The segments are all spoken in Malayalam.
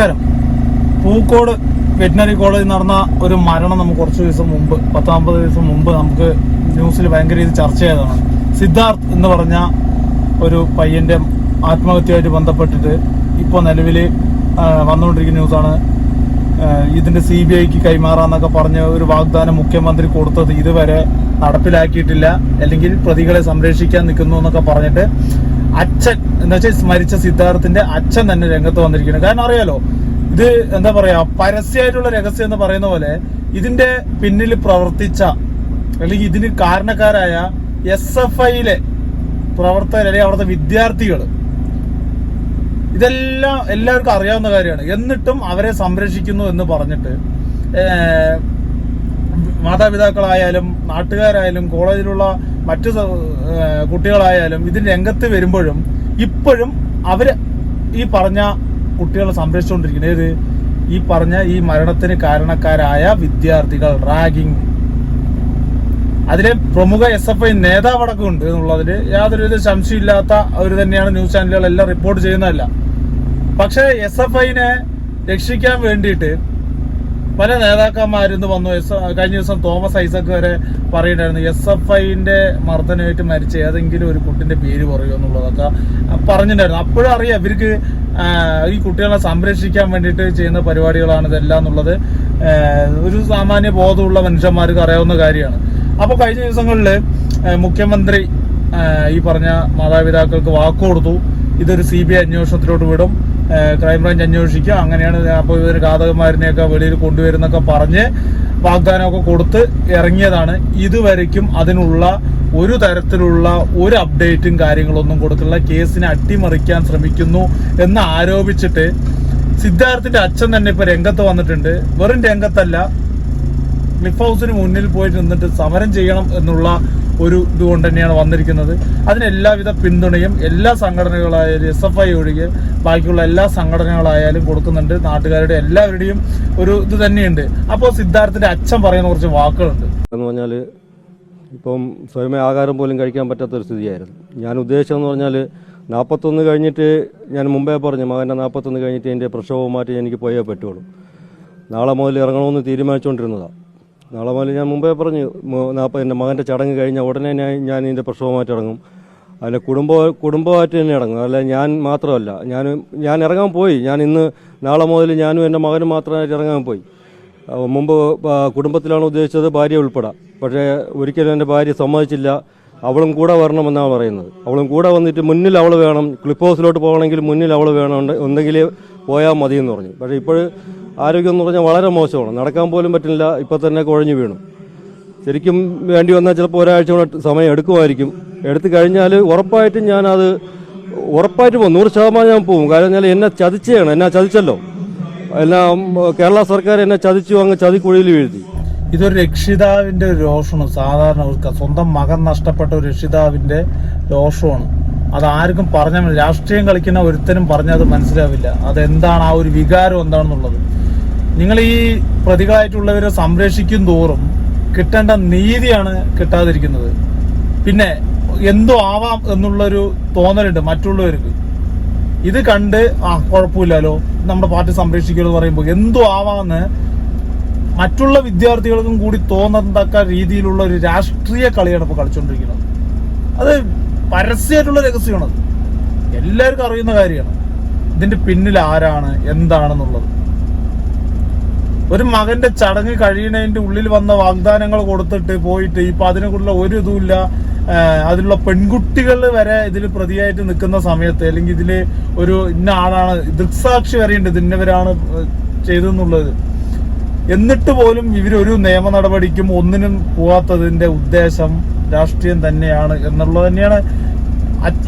നമസ്കാരം. പൂക്കോട് വെറ്റിനറി കോളേജിൽ നടന്ന ഒരു മരണം നമുക്ക് കുറച്ച് ദിവസം മുമ്പ് പത്താമ്പത് ദിവസം മുമ്പ് നമുക്ക് ന്യൂസിൽ ഭയങ്കര രീതിയിൽ ചർച്ച ചെയ്തതാണ്. സിദ്ധാർത്ഥ് എന്ന് പറഞ്ഞ ഒരു പയ്യന്റെ ആത്മഹത്യയായിട്ട് ബന്ധപ്പെട്ടിട്ട് ഇപ്പോൾ നിലവിൽ വന്നുകൊണ്ടിരിക്കുന്ന ന്യൂസാണ്. ഇതിന്റെ സി ബി ഐക്ക് കൈമാറാന്നൊക്കെ പറഞ്ഞ ഒരു വാഗ്ദാനം മുഖ്യമന്ത്രി കൊടുത്തത് ഇതുവരെ നടപ്പിലാക്കിയിട്ടില്ല. അല്ലെങ്കിൽ പ്രതികളെ സംരക്ഷിക്കാൻ നിൽക്കുന്നു എന്നൊക്കെ പറഞ്ഞിട്ട് അച്ഛൻ എന്താ വെച്ചാൽ സ്മരിച്ച സിദ്ധാർത്ഥിന്റെ അച്ഛൻ തന്നെ രംഗത്ത് വന്നിരിക്കുന്നത് കാരണം അറിയാലോ ഇത് എന്താ പറയാ പരസ്യമായിട്ടുള്ള രഹസ്യം എന്ന് പറയുന്ന പോലെ ഇതിന്റെ പിന്നിൽ പ്രവർത്തിച്ച അല്ലെങ്കിൽ ഇതിന് കാരണക്കാരായ എസ് എഫ് ഐയിലെ പ്രവർത്തകർ അല്ലെങ്കിൽ അവിടുത്തെ വിദ്യാർത്ഥികൾ ഇതെല്ലാം എല്ലാവർക്കും അറിയാവുന്ന കാര്യമാണ്. എന്നിട്ടും അവരെ സംരക്ഷിക്കുന്നു എന്ന് പറഞ്ഞിട്ട് മാതാപിതാക്കളായാലും നാട്ടുകാരായാലും കോളേജിലുള്ള മറ്റു കുട്ടികളായാലും ഇതിന് രംഗത്ത് വരുമ്പോഴും ഇപ്പോഴും അവർ ഈ പറഞ്ഞ കുട്ടികളെ സംരക്ഷിച്ചുകൊണ്ടിരിക്കുന്നത് ഏത്? ഈ പറഞ്ഞ ഈ മരണത്തിന് കാരണക്കാരായ വിദ്യാർത്ഥികൾ റാഗിങ്. അതിലെ പ്രമുഖ എസ് എഫ് ഐ നേതാവടക്കം ഉണ്ട് എന്നുള്ളതിൽ യാതൊരുവിധ സംശയമില്ലാത്ത അവർ തന്നെയാണ് ന്യൂസ് ചാനലുകളെല്ലാം റിപ്പോർട്ട് ചെയ്യുന്നതല്ല. പക്ഷെ എസ് എഫ് ഐനെ രക്ഷിക്കാൻ വേണ്ടിയിട്ട് പല നേതാക്കന്മാരിന്ന് വന്നു. കഴിഞ്ഞ ദിവസം തോമസ് ഐസക് വരെ പറയുന്നുണ്ടായിരുന്നു എസ് എഫ് ഐന്റെ മർദ്ദനമായിട്ട് മരിച്ച ഏതെങ്കിലും ഒരു കുട്ടിന്റെ പേര് പറയുമോ എന്നുള്ളതൊക്കെ പറഞ്ഞിട്ടുണ്ടായിരുന്നു. അപ്പോഴും അറിയാം ഇവർക്ക് ഈ കുട്ടികളെ സംരക്ഷിക്കാൻ വേണ്ടിയിട്ട് ചെയ്യുന്ന പരിപാടികളാണ് ഇതെല്ലാം എന്നുള്ളത്. ഒരു സാമാന്യ ബോധമുള്ള മനുഷ്യന്മാർക്ക് അറിയാവുന്ന കാര്യമാണ്. അപ്പോൾ കഴിഞ്ഞ ദിവസങ്ങളിൽ മുഖ്യമന്ത്രി ഈ പറഞ്ഞ മാതാപിതാക്കൾക്ക് വാക്ക് കൊടുത്തു. ഇതൊരു സി ബി ഐ അന്വേഷണത്തിലോട്ട് വിടും. ക്രൈംബ്രാഞ്ച് അന്വേഷിക്കുക. അങ്ങനെയാണ് അപ്പോൾ ഇവർ ഘാതകന്മാരിനെയൊക്കെ വെളിയിൽ കൊണ്ടുവരുന്നൊക്കെ പറഞ്ഞ് വാഗ്ദാനമൊക്കെ കൊടുത്ത് ഇറങ്ങിയതാണ്. ഇതുവരയ്ക്കും അതിനുള്ള ഒരു തരത്തിലുള്ള ഒരു അപ്ഡേറ്റും കാര്യങ്ങളൊന്നും കൊടുത്തില്ല കേസിനെ അട്ടിമറിക്കാൻ ശ്രമിക്കുന്നു എന്ന് ആരോപിച്ചിട്ട് സിദ്ധാർത്ഥിന്റെ അച്ഛൻ തന്നെ ഇപ്പൊ രംഗത്ത് വന്നിട്ടുണ്ട്. വെറും രംഗത്തല്ല ക്ലിഫ് ഹൗസിന് മുന്നിൽ പോയിട്ട് നിന്നിട്ട് സമരം ചെയ്യണം എന്നുള്ള ഒരു ഇതുകൊണ്ട് തന്നെയാണ് വന്നിരിക്കുന്നത്. അതിന് എല്ലാവിധ പിന്തുണയും എല്ലാ സംഘടനകളായാലും എസ് എഫ് ഐ ഒഴികെ ബാക്കിയുള്ള എല്ലാ സംഘടനകളായാലും കൊടുക്കുന്നുണ്ട്. നാട്ടുകാരുടെ എല്ലാവരുടെയും ഒരു ഇത് തന്നെയുണ്ട്. അപ്പോൾ സിദ്ധാർത്ഥിന്റെ അച്ഛൻ പറയുന്ന കുറച്ച് വാക്കുകളുണ്ട്. എന്ന് പറഞ്ഞാൽ ഇപ്പം സ്വയമേ ആഹാരം പോലും കഴിക്കാൻ പറ്റാത്ത ഒരു സ്ഥിതിയായിരുന്നു. ഞാൻ ഉദ്ദേശിച്ചതെന്ന് പറഞ്ഞാൽ നാൽപ്പത്തൊന്ന് കഴിഞ്ഞിട്ട് ഞാൻ മുമ്പേ പറഞ്ഞു മകന്റെ നാൽപ്പത്തൊന്ന് കഴിഞ്ഞിട്ട് എന്റെ പ്രക്ഷോഭം മാറ്റി എനിക്ക് പോയേ പറ്റുള്ളൂ. നാളെ മുതൽ ഇറങ്ങണമെന്ന് തീരുമാനിച്ചുകൊണ്ടിരുന്നതാണ് നാളെ മുതൽ ഞാൻ മുമ്പേ പറഞ്ഞു നാൽപ്പത് എന്റെ മകന്റെ ചടങ്ങ് കഴിഞ്ഞ ഉടനെ ഞാൻ ഞാൻ ഇതിന്റെ പ്രക്ഷോഭമായിട്ട് ഇറങ്ങും. അതിന്റെ കുടുംബ കുടുംബമായിട്ട് തന്നെ ഇറങ്ങും. അല്ല ഞാൻ മാത്രമല്ല. ഞാൻ ഞാൻ ഇറങ്ങാൻ പോയി. ഞാൻ ഇന്ന് നാളെ മുതൽ ഞാനും എന്റെ മകനും മാത്രമായിട്ട് ഇറങ്ങാൻ പോയി. മുമ്പ് കുടുംബത്തിലാണ് ഉദ്ദേശിച്ചത് ഭാര്യ ഉൾപ്പെടാം. പക്ഷേ ഒരിക്കലും എന്റെ ഭാര്യ സമ്മതിച്ചില്ല. അവളും കൂടെ വരണമെന്നാണ് പറയുന്നത്. അവളും കൂടെ വന്നിട്ട് മുന്നിൽ അവൾ വേണം. ക്ലിപ്പ് ഹൗസിലോട്ട് പോകണമെങ്കിൽ മുന്നിൽ അവൾ വേണം. ഉണ്ടെങ്കിൽ പോയാൽ മതി എന്ന് പറഞ്ഞു. പക്ഷേ ഇപ്പോൾ ആരോഗ്യം എന്ന് പറഞ്ഞാൽ വളരെ മോശമാണ്. നടക്കാൻ പോലും പറ്റില്ല. ഇപ്പോൾ തന്നെ കുഴഞ്ഞു വീണു. ശരിക്കും വേണ്ടി വന്നാൽ ചിലപ്പോൾ ഒരാഴ്ച കൂടെ സമയം എടുക്കുമായിരിക്കും. എടുത്തു കഴിഞ്ഞാൽ ഉറപ്പായിട്ടും ഞാനത് ഉറപ്പായിട്ട് പോകും. നൂറ് ശതമാനം ഞാൻ പോകും. കാരണം എന്നാൽ എന്നെ ചതിച്ചാണ് എന്നെ ചതിച്ചല്ലോ. എല്ലാം കേരള സർക്കാർ എന്നെ ചതിച്ചു അങ്ങ് ചതിക്കുഴിയിൽ വീഴ്ത്തി. ഇതൊരു രക്ഷിതാവിന്റെ രോഷമാണ്. സാധാരണ സ്വന്തം മകൻ നഷ്ടപ്പെട്ട ഒരു രക്ഷിതാവിന്റെ രോഷമാണ്. അത് ആർക്കും പറഞ്ഞാൽ മതി. രാഷ്ട്രീയം കളിക്കുന്ന ഒരുത്തനും പറഞ്ഞാൽ അത് മനസ്സിലാവില്ല. അതെന്താണ് ആ ഒരു വികാരം എന്താണെന്നുള്ളത്. നിങ്ങൾ ഈ പ്രതികളായിട്ടുള്ളവരെ സംരക്ഷിക്കും തോറും കിട്ടേണ്ട നീതിയാണ് കിട്ടാതിരിക്കുന്നത്. പിന്നെ എന്തോ ആവാം എന്നുള്ളൊരു തോന്നലുണ്ട് മറ്റുള്ളവർക്ക്. ഇത് കണ്ട് ആ കുഴപ്പമില്ലല്ലോ നമ്മുടെ പാർട്ടി സംരക്ഷിക്കുമെന്ന് പറയുമ്പോൾ എന്തോ ആവാന്ന് മറ്റുള്ള വിദ്യാർത്ഥികൾക്കും കൂടി തോന്നത്തക്ക രീതിയിലുള്ള ഒരു രാഷ്ട്രീയ കളിയാണ് ഇപ്പോൾ കളിച്ചുകൊണ്ടിരിക്കുന്നത് അത് പരസ്യമായിട്ടുള്ള രഹസ്യമാണ് അത് എല്ലാവർക്കും അറിയുന്ന കാര്യമാണ്. ഇതിന്റെ പിന്നിൽ ആരാണ് എന്താണെന്നുള്ളത്. ഒരു മകന്റെ ചടങ്ങ് കഴിയണതിന്റെ ഉള്ളിൽ വന്ന വാഗ്ദാനങ്ങൾ കൊടുത്തിട്ട് പോയിട്ട് ഇപ്പൊ അതിനെക്കുറിച്ചുള്ള ഒരു ഇതുമില്ല. അതിലുള്ള പെൺകുട്ടികൾ വരെ ഇതിൽ പ്രതിയായിട്ട് നിൽക്കുന്ന സമയത്ത് അല്ലെങ്കിൽ ഇതിൽ ഒരു ഇന്ന ആളാണ് ദൃക്സാക്ഷി വരെയുണ്ട് ഇതിന്നവരാണ് ചെയ്തെന്നുള്ളത്. എന്നിട്ട് പോലും ഇവരൊരു നിയമ നടപടിക്കും ഒന്നിനും പോവാത്തതിന്റെ ഉദ്ദേശം രാഷ്ട്രീയം തന്നെയാണ് എന്നുള്ളത് തന്നെയാണ്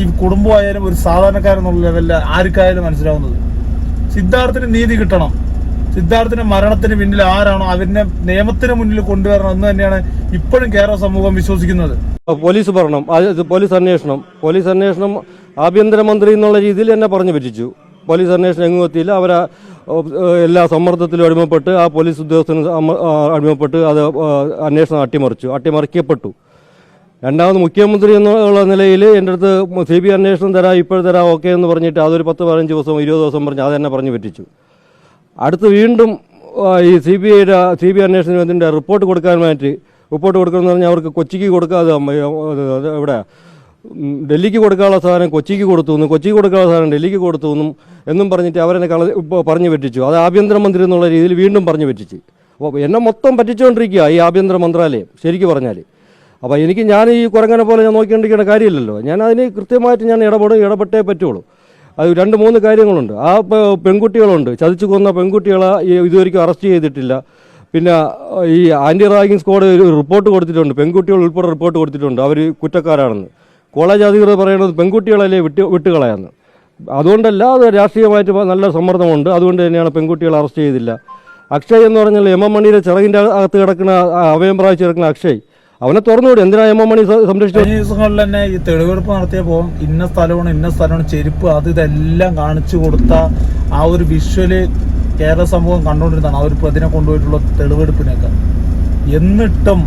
ഈ കുടുംബമായാലും ഒരു സാധാരണക്കാരെന്നുള്ള ലെവലിൽ ആർക്കായാലും മനസ്സിലാവുന്നത്. സിദ്ധാർത്ഥിന് നീതി കിട്ടണം. സിദ്ധാർത്ഥിന്റെ മരണത്തിന് പിന്നിൽ ആരാണോ അവരിനെ നിയമത്തിന് മുന്നിൽ കൊണ്ടുവരണം എന്ന് തന്നെയാണ് ഇപ്പോഴും കേരള സമൂഹം വിശ്വസിക്കുന്നത്. പോലീസ് ഭരണം പോലീസ് അന്വേഷണം. പോലീസ് അന്വേഷണം ആഭ്യന്തരമന്ത്രി എന്നുള്ള രീതിയിൽ എന്നെ പറഞ്ഞു പറ്റിച്ചു. പോലീസ് അന്വേഷണം എങ്ങും എത്തിയില്ല. അവർ എല്ലാ സമ്മർദ്ദത്തിലും അടിമപ്പെട്ട് ആ പോലീസ് ഉദ്യോഗസ്ഥന് അടിമപ്പെട്ട് അത് അന്വേഷണം അട്ടിമറിച്ചു. അട്ടിമറിക്കപ്പെട്ടു. രണ്ടാമത് മുഖ്യമന്ത്രി എന്നുള്ള നിലയിൽ എന്റെ അടുത്ത് സി ബി അന്വേഷണം തരാം ഇപ്പോൾ തരാം ഓക്കെ എന്ന് പറഞ്ഞിട്ട് അതൊരു പത്ത് പതിനഞ്ച് ദിവസം ഇരുപത് ദിവസം പറഞ്ഞ് അതെന്നെ പറഞ്ഞ് പറ്റിച്ചു. അടുത്ത് വീണ്ടും ഈ സി ബി ഐയുടെ സി ബി അന്വേഷണത്തിന് അതിന്റെ റിപ്പോർട്ട് കൊടുക്കാൻ വേണ്ടി റിപ്പോർട്ട് കൊടുക്കണമെന്ന് പറഞ്ഞാൽ അവർക്ക് കൊച്ചിക്ക് കൊടുക്കാതെ അത് അത് എവിടെ? ഡൽഹിക്ക് കൊടുക്കാനുള്ള സാധനം കൊച്ചിക്ക് കൊടുത്തു എന്നും കൊച്ചിക്ക് കൊടുക്കാനുള്ള സാധനം ഡൽഹിക്ക് കൊടുത്തു എന്നും എന്നും പറഞ്ഞിട്ട് അവരെന്നെ കള പറഞ്ഞു പറ്റിച്ചു. അത് ആഭ്യന്തരമന്ത്രി എന്നുള്ള രീതിയിൽ വീണ്ടും പറഞ്ഞു പറ്റിച്ച്. അപ്പോൾ എന്നെ മൊത്തം പറ്റിച്ചുകൊണ്ടിരിക്കുക ഈ ആഭ്യന്തര മന്ത്രാലയം ശരിക്കും പറഞ്ഞാൽ അപ്പോൾ എനിക്ക് ഞാൻ ഈ കുരങ്ങനെ പോലെ ഞാൻ നോക്കിക്കൊണ്ടിരിക്കേണ്ട കാര്യമില്ലല്ലോ. ഞാൻ അതിന് കൃത്യമായിട്ട് ഞാൻ ഇടപെടും ഇടപെട്ടേ പറ്റുള്ളൂ. അത് രണ്ട് മൂന്ന് കാര്യങ്ങളുണ്ട്. ആ പെൺകുട്ടികളുണ്ട്. ചതിച്ചു കൊന്ന പെൺകുട്ടികളെ ഇതുവരെയ്ക്കും അറസ്റ്റ് ചെയ്തിട്ടില്ല. പിന്നെ ഈ ആന്റി റാഗിങ് സ്ക്വാഡ് ഒരു റിപ്പോർട്ട് കൊടുത്തിട്ടുണ്ട്. പെൺകുട്ടികൾ ഉൾപ്പെടെ റിപ്പോർട്ട് കൊടുത്തിട്ടുണ്ട്. അവർ കുറ്റക്കാരാണെന്ന്. കോളേജ് അധികൃതർ പറയുന്നത് പെൺകുട്ടികളല്ലേ വിട്ട് വിട്ടുകളയാന്ന്. അതുകൊണ്ടല്ല അത് രാഷ്ട്രീയമായിട്ട് നല്ല സമ്മർദ്ദമുണ്ട്. അതുകൊണ്ട് തന്നെയാണ് പെൺകുട്ടികളെ അറസ്റ്റ് ചെയ്തില്ല. അക്ഷയ് എന്ന് പറഞ്ഞാൽ എം എം മണിയുടെ ചിറകിന്റെ അകത്ത് കിടക്കുന്ന അവയം പ്രാവശ്യം കിടക്കുന്ന അക്ഷയ്. അവനെ തുറന്നുകൂടി എന്തിനാ എം എം മണി സംരക്ഷിച്ചു ദിവസങ്ങളിൽ തന്നെ ഈ തെളിവെടുപ്പ് നടത്തിയപ്പോൾ ഇന്ന സ്ഥലമാണ് ഇന്ന സ്ഥലമാണ് ചെരുപ്പ് അത് ഇതെല്ലാം കാണിച്ചു കൊടുത്ത ആ ഒരു വിഷ്വൽ കേരള സമൂഹം കണ്ടുകൊണ്ടിരുന്നതാണ്. ആ ഒരു പ്രതിനെ കൊണ്ടുപോയിട്ടുള്ള തെളിവെടുപ്പിനൊക്കെ. എന്നിട്ടും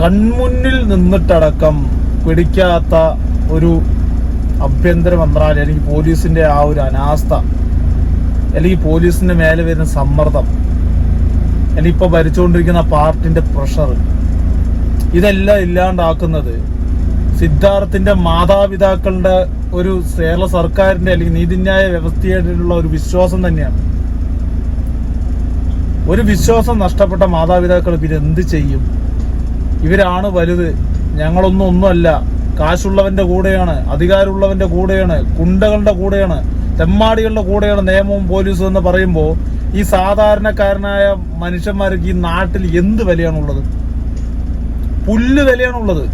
കൺമുന്നിൽ നിന്നിട്ടടക്കം പിടിക്കാത്ത ഒരു ആഭ്യന്തര മന്ത്രാലയം അല്ലെങ്കിൽ പോലീസിന്റെ ആ ഒരു അനാസ്ഥ അല്ലെങ്കിൽ പോലീസിന്റെ മേലെ വരുന്ന സമ്മർദ്ദം അല്ലെങ്കിൽ ഇപ്പൊ ഭരിച്ചുകൊണ്ടിരിക്കുന്ന പാർട്ടിന്റെ പ്രഷർ ഇതെല്ലാം ഇല്ലാണ്ടാക്കുന്നത് സിദ്ധാർത്ഥിന്റെ മാതാപിതാക്കളുടെ ഒരു കേരള സർക്കാരിന്റെ അല്ലെങ്കിൽ നീതിന്യായ വ്യവസ്ഥയായിട്ടുള്ള ഒരു വിശ്വാസം തന്നെയാണ്. ഒരു വിശ്വാസം നഷ്ടപ്പെട്ട മാതാപിതാക്കൾ എന്ത് ചെയ്യും? ഇവരാണ് വലുത്. ഞങ്ങളൊന്നും ഒന്നുമല്ല. കാശുള്ളവന്റെ കൂടെയാണ് അധികാരമുള്ളവന്റെ കൂടെയാണ് കുണ്ടകളുടെ കൂടെയാണ് തെമ്മാടികളുടെ കൂടെയാണ് നിയമവും പോലീസും എന്ന് പറയുമ്പോൾ ഈ സാധാരണക്കാരനായ മനുഷ്യന്മാർക്ക് ഈ നാട്ടിൽ എന്ത് വിലയാണുള്ളത്? പുല്ല് വിലയാണുള്ളത്.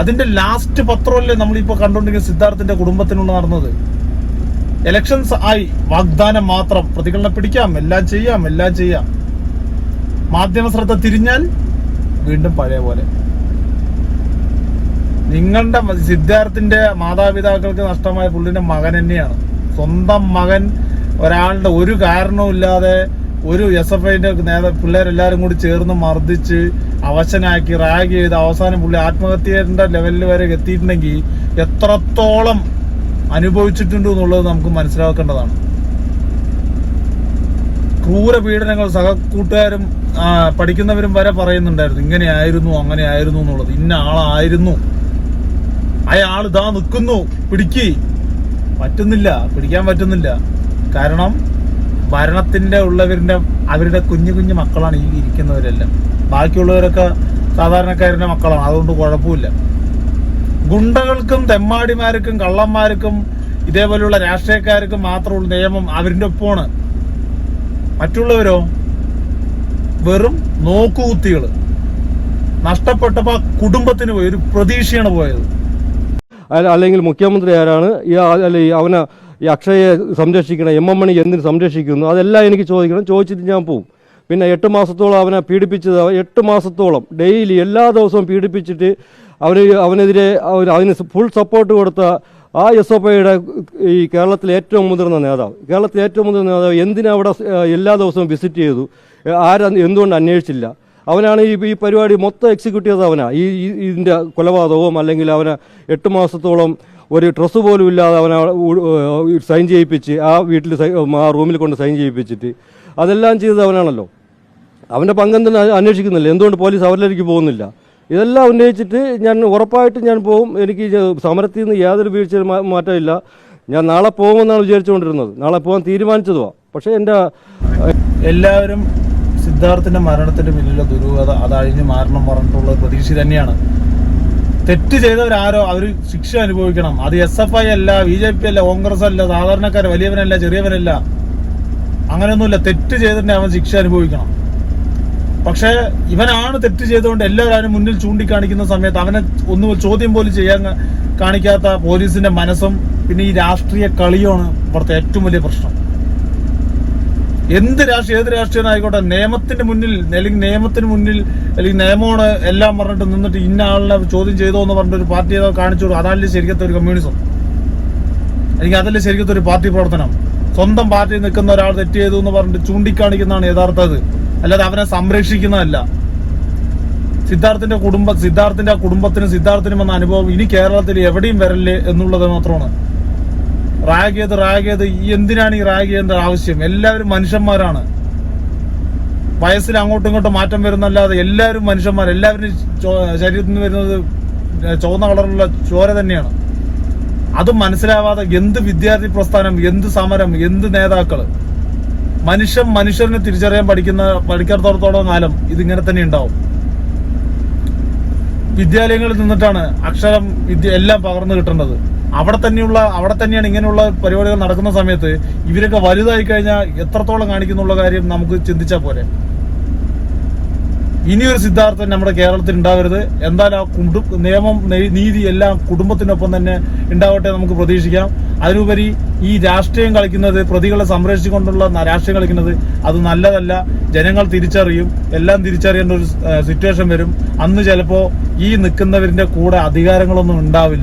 അതിന്റെ ലാസ്റ്റ് പത്രമല്ലേ നമ്മളിപ്പോ കണ്ടുകൊണ്ടിരിക്കുന്ന സിദ്ധാർത്ഥിന്റെ കുടുംബത്തിനുള്ള നടന്നത്. എലക്ഷൻസ് ആയി വാഗ്ദാനം മാത്രം പ്രതികളെ പിടിക്കാം എല്ലാം ചെയ്യാം എല്ലാം ചെയ്യാം. മാധ്യമ ശ്രദ്ധ തിരിഞ്ഞാൽ വീണ്ടും പഴയ പോലെ. നിങ്ങളുടെ സിദ്ധാർത്ഥിന്റെ മാതാപിതാക്കൾക്ക് നഷ്ടമായ പുള്ളിന്റെ മകൻ തന്നെയാണ്. സ്വന്തം മകൻ ഒരാളുടെ ഒരു കാരണവും ഇല്ലാതെ ഒരു എസ് എഫ് ഐന്റെ നേതാ പിള്ളേരെല്ലാരും കൂടി ചേർന്ന് മർദ്ദിച്ച് അവശനാക്കി റാഗ് ചെയ്ത് അവസാനം പുള്ളി ആത്മഹത്യയുടെ ലെവലിൽ വരെ എത്തിയിട്ടുണ്ടെങ്കിൽ എത്രത്തോളം അനുഭവിച്ചിട്ടുണ്ട് എന്നുള്ളത് നമുക്ക് മനസ്സിലാക്കേണ്ടതാണ്. ക്രൂര പീഡനങ്ങൾ സഹകൂട്ടുകാരും പഠിക്കുന്നവരും വരെ പറയുന്നുണ്ടായിരുന്നു. ഇങ്ങനെയായിരുന്നു അങ്ങനെയായിരുന്നു എന്നുള്ളത്. ഇന്ന ആളായിരുന്നു. അയാൾ ഇതാ നിൽക്കുന്നു. പിടിക്ക്. പറ്റുന്നില്ല. പിടിക്കാൻ പറ്റുന്നില്ല. കാരണം ഭരണത്തിന്റെ ഉള്ളവരുടെ അവരുടെ കുഞ്ഞു കുഞ്ഞു മക്കളാണ് ഈ ഇരിക്കുന്നവരെല്ലാം. ബാക്കിയുള്ളവരൊക്കെ സാധാരണക്കാരന്റെ മക്കളാണ്. അതുകൊണ്ട് കുഴപ്പമില്ല. ഗുണ്ടകൾക്കും തെമ്മാടിമാർക്കും കള്ളന്മാർക്കും ഇതേപോലെയുള്ള രാഷ്ട്രീയക്കാർക്കും മാത്രമുള്ള നിയമം. അവരിന്റെ ഒപ്പമാണ്. മറ്റുള്ളവരോ? വെറും നോക്കുകുത്തികൾ നഷ്ടപ്പെട്ടപ്പോൾ കുടുംബത്തിന് പോയി. ഒരു പ്രതീക്ഷയാണ് പോയത്. അല്ല- അല്ലെങ്കിൽ മുഖ്യമന്ത്രി ആരാണ്? ഈ അവനെ ഈ അക്ഷയെ സംരക്ഷിക്കണം എം എം മണി എന്തിന് സംരക്ഷിക്കുന്നു? അതെല്ലാം എനിക്ക് ചോദിക്കണം. ചോദിച്ചിട്ട് ഞാൻ പോവും. പിന്നെ എട്ട് മാസത്തോളം അവനെ പീഡിപ്പിച്ചത് എട്ട് മാസത്തോളം ഡെയിലി എല്ലാ ദിവസവും പീഡിപ്പിച്ചിട്ട് അവർ അവനെതിരെ അതിന് ഫുൾ സപ്പോർട്ട് കൊടുത്ത ആ എസ് എഫ് ഐയുടെ ഈ കേരളത്തിലെ ഏറ്റവും മുതിർന്ന നേതാവ്. കേരളത്തിലെ ഏറ്റവും മുതിർന്ന നേതാവ് എന്തിനാ അവിടെ എല്ലാ ദിവസവും വിസിറ്റ് ചെയ്തു? ആരും എന്തുകൊണ്ട് അന്വേഷിച്ചില്ല? അവനാണ് ഈ ഈ പരിപാടി മൊത്തം എക്സിക്യൂട്ട് ചെയ്തത് അവനാ. ഈ ഇതിന്റെ കൊലപാതകവും അല്ലെങ്കിൽ അവനെ എട്ട് മാസത്തോളം ഒരു ഡ്രസ്സ് പോലും ഇല്ലാതെ അവനെ സൈൻ ചെയ്യിപ്പിച്ച് ആ വീട്ടിൽ ആ റൂമിൽ കൊണ്ട് സൈൻ ചെയ്യിപ്പിച്ചിട്ട് അതെല്ലാം ചെയ്തത് അവനാണല്ലോ. അവന്റെ പങ്കെന്തിന് അന്വേഷിക്കുന്നില്ല. എന്തുകൊണ്ട് പോലീസ് അവരിലേക്ക് പോകുന്നില്ല? ഇതെല്ലാം ഉന്നയിച്ചിട്ട് ഞാൻ ഉറപ്പായിട്ട് ഞാൻ പോകും. എനിക്ക് സമരത്തിൽ നിന്ന് യാതൊരു വീഴ്ചയും മാറ്റമില്ല. ഞാൻ നാളെ പോകുമെന്നാണ് വിചാരിച്ചുകൊണ്ടിരുന്നത്. നാളെ പോകാൻ തീരുമാനിച്ചതുവാ. പക്ഷേ എന്റെ എല്ലാവരും സിദ്ധാർത്ഥിന്റെ മരണത്തിന്റെ പിന്നിലെ ദുരൂഹത അതഴിഞ്ഞ് മാറണം പറഞ്ഞിട്ടുള്ള പ്രതീക്ഷ തന്നെയാണ്. തെറ്റ് ചെയ്തവരാരോ അവർ ശിക്ഷ അനുഭവിക്കണം. അത് എസ് എഫ് ഐ അല്ല ബി ജെ പി അല്ല കോൺഗ്രസ് അല്ല സാധാരണക്കാർ വലിയവനല്ല ചെറിയവനല്ല. അങ്ങനെയൊന്നുമില്ല. തെറ്റ് ചെയ്തിട്ടുണ്ടെങ്കിൽ അവൻ ശിക്ഷ അനുഭവിക്കണം. പക്ഷേ ഇവനാണ് തെറ്റ് ചെയ്തുകൊണ്ട് എല്ലാവരും മുന്നിൽ ചൂണ്ടിക്കാണിക്കുന്ന സമയത്ത് അവനെ ഒന്ന് ചോദ്യം പോലും ചെയ്യാൻ കാണിക്കാത്ത പോലീസിന്റെ മനസ്സും പിന്നെ ഈ രാഷ്ട്രീയ കളിയാണ് ഇവിടുത്തെ ഏറ്റവും വലിയ പ്രശ്നം. എന്ത് രാഷ്ട്രീയ ഏത് രാഷ്ട്രീയം ആയിക്കോട്ടെ നിയമത്തിന്റെ മുന്നിൽ അല്ലെങ്കിൽ നിയമത്തിന് മുന്നിൽ അല്ലെങ്കിൽ നിയമമാണ് എല്ലാം പറഞ്ഞിട്ട് നിന്നിട്ട് ഇന്ന ആളിനെ ചോദ്യം ചെയ്തോ എന്ന് പറഞ്ഞിട്ട് ഒരു പാർട്ടി കാണിച്ചു അതല്ലേ ശരിക്കത്തെ ഒരു കമ്മ്യൂണിസം അല്ലെങ്കിൽ അതല്ലേ ശരിക്കത്തെ ഒരു പാർട്ടി പ്രവർത്തനം? സ്വന്തം പാർട്ടി നിൽക്കുന്ന ഒരാൾ തെറ്റ് ചെയ്തു എന്ന് പറഞ്ഞിട്ട് ചൂണ്ടിക്കാണിക്കുന്നതാണ് യഥാർത്ഥത് അല്ലാതെ അവനെ സംരക്ഷിക്കുന്നതല്ല. സിദ്ധാർത്ഥിന്റെ കുടുംബ സിദ്ധാർത്ഥിന്റെ കുടുംബത്തിനും സിദ്ധാർത്ഥിനും വന്ന അനുഭവം ഇനി കേരളത്തിൽ എവിടെയും വരല്ലേ എന്നുള്ളത് മാത്രമാണ്. റാഗ് ചെയ്ത് എന്തിനാണ് ഈ റാഗ് ആവശ്യം? എല്ലാവരും മനുഷ്യന്മാരാണ്. വയസ്സിൽ അങ്ങോട്ടും ഇങ്ങോട്ടും മാറ്റം വരുന്നല്ലാതെ എല്ലാവരും മനുഷ്യന്മാർ. എല്ലാവരും ശരീരത്തിൽ നിന്ന് വരുന്നത് ചുവന്ന കളറുള്ള ചോര തന്നെയാണ്. അത് മനസ്സിലാവാതെ എന്ത് വിദ്യാർത്ഥി പ്രസ്ഥാനം എന്ത് സമരം എന്ത് നേതാക്കൾ മനുഷ്യൻ മനുഷ്യനെ തിരിച്ചറിയാൻ പഠിക്കുന്ന പഠിക്കാത്തോടത്തോളം കാലം ഇതിങ്ങനെ തന്നെ ഉണ്ടാവും. വിദ്യാലയങ്ങളിൽ നിന്നിട്ടാണ് അക്ഷരം വിദ്യ എല്ലാം പകർന്നു കിട്ടേണ്ടത്. അവിടെ തന്നെയുള്ള അവിടെ തന്നെയാണ് ഇങ്ങനെയുള്ള പരിപാടികൾ നടക്കുന്ന സമയത്ത് ഇവരൊക്കെ വലുതായി കഴിഞ്ഞാൽ എത്രത്തോളം കാണിക്കുന്നുള്ള കാര്യം നമുക്ക് ചിന്തിച്ചാൽ പോരെ. ഇനിയൊരു സിദ്ധാർത്ഥൻ നമ്മുടെ കേരളത്തിൽ ഉണ്ടാവരുത്. എന്തായാലും ആ കുടു നിയമം നീതി എല്ലാം കുടുംബത്തിനൊപ്പം തന്നെ ഉണ്ടാവട്ടെ നമുക്ക് പ്രതീക്ഷിക്കാം. അതിനുപരി ഈ രാഷ്ട്രീയം കളിക്കുന്നത് പ്രതികളെ സംരക്ഷിച്ചുകൊണ്ടുള്ള രാഷ്ട്രീയം കളിക്കുന്നത് അത് നല്ലതല്ല. ജനങ്ങൾ തിരിച്ചറിയും. എല്ലാം തിരിച്ചറിയേണ്ട ഒരു സിറ്റുവേഷൻ വരും. അന്ന് ചിലപ്പോൾ ഈ നിൽക്കുന്നവരിന്റെ കൂടെ അധികാരങ്ങളൊന്നും ഉണ്ടാവില്ല.